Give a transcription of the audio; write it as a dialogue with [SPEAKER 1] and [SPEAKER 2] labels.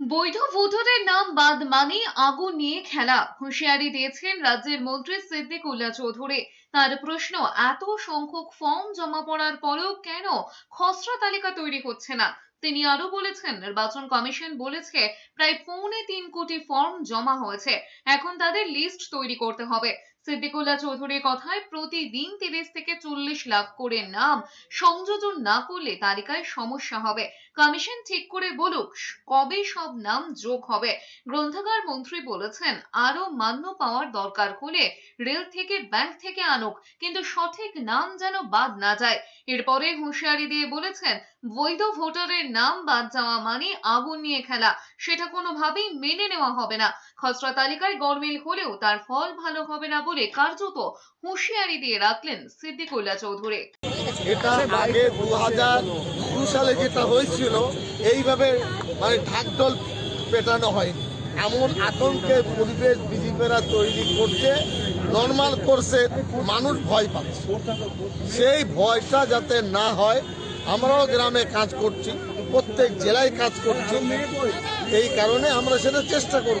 [SPEAKER 1] বৈধ ভোটারের নাম বাদ মানে আগুন নিয়ে খেলা। হুঁশিয়ারি দিয়েছেন রাজ্যের মন্ত্রী সিদ্দিকুল্লাহ চৌধুরী। তার প্রশ্ন, এত সংখ্যক ফর্ম জমা পড়ার পরেও কেন খসড়া তালিকা তৈরি হচ্ছে না? তিনি আরও বলেছেন, নির্বাচন কমিশন বলেছে, প্রায় পৌনে তিন কোটি ফর্ম জমা হয়েছে। এখন তাদের লিস্ট তৈরি করতে হবে। সিদ্দিকুল্লাহ চৌধুরীর কথায় প্রতিদিন তিরিশ থেকে চল্লিশ লাখ করে নাম সংযোজন না করলে তালিকায় সমস্যা হবে। কমিশন ঠিক করে বলুক, কবে সব নাম যোগ হবে? গ্রন্থাগার মন্ত্রী বলেছেন আরও মান্য পাওয়ার দরকার হলে রেল থেকে ব্যাংক থেকে আনুক, কিন্তু সঠিক নাম যেন বাদ না যায়। এরপরে হুঁশিয়ারি দিয়ে বলেছেন, বৈধ ভোটারের নাম বাদ যাওয়া মানে আগুন নিয়ে খেলা। সেটা কোনোভাবেই মেনে নেওয়া হবে না। খসড়া তালিকায় গরমিল হলেও তার ফল ভালো হবে না বলে কার্যত হুঁশিয়ারি দিয়ে রাখলেন সিদ্দিকুল্লাহ চৌধুরী।
[SPEAKER 2] সালে যেটা হয়েছিল, এইভাবে মানে ঢাকঢোল পেটানো হয়নি। এমন আতঙ্কের পরিবেশ বিজেপিরা তৈরি করছে নর্মাল করছে মানুষ ভয় পাচ্ছে। সেই ভয়টা যাতে না হয়, আমরাও গ্রামে কাজ করছি, প্রত্যেক জেলায় কাজ করছি। এই কারণে আমরা সেটা চেষ্টা করব।